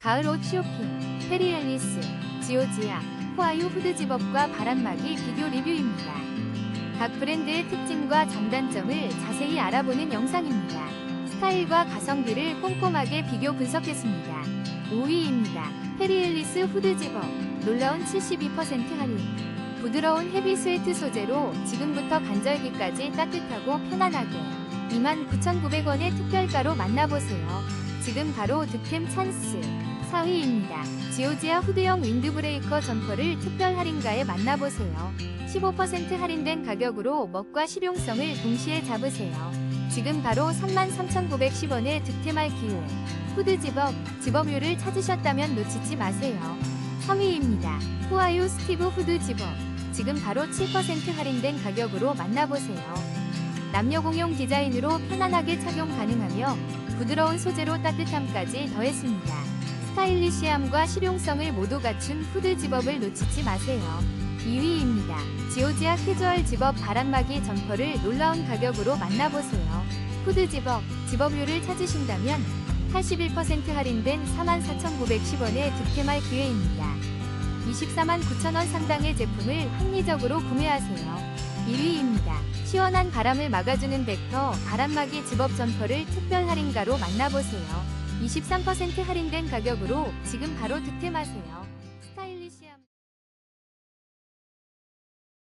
가을 옷 쇼핑, 페리 앨리스, 지오지아, 후아유 후드 집업과 바람막이 비교 리뷰입니다. 각 브랜드의 특징과 장단점을 자세히 알아보는 영상입니다. 스타일과 가성비를 꼼꼼하게 비교 분석했습니다. 5위입니다. 페리 앨리스 후드 집업, 놀라운 72% 할인. 부드러운 헤비 스웨트 소재로 지금부터 간절기까지 따뜻하고 편안하게 29,900원의 특별가로 만나보세요. 지금 바로 득템 찬스. 4위입니다. 지오지아 후드형 윈드브레이커 점퍼를 특별 할인가에 만나보세요. 15% 할인된 가격으로 멋과 실용성을 동시에 잡으세요. 지금 바로 33,910원에 득템할 기회. 후드 집업, 집업률을 찾으셨다면 놓치지 마세요. 3위입니다. 후아유 스티브 후드 집업. 지금 바로 7% 할인된 가격으로 만나보세요. 남녀 공용 디자인으로 편안하게 착용 가능하며 부드러운 소재로 따뜻함까지 더했습니다. 스타일리시함과 실용성을 모두 갖춘 후드 집업을 놓치지 마세요. 2위입니다. 지오지아 캐주얼 집업 바람막이 점퍼를 놀라운 가격으로 만나보세요. 후드 집업, 집업률을 찾으신다면 81% 할인된 44,910원에 득템할 기회입니다. 24만 9천원 상당의 제품을 합리적으로 구매하세요. 1위입니다. 시원한 바람을 막아주는 벡터 바람막이 집업 점퍼를 특별 할인가로 만나보세요. 23% 할인된 가격으로 지금 바로 득템하세요.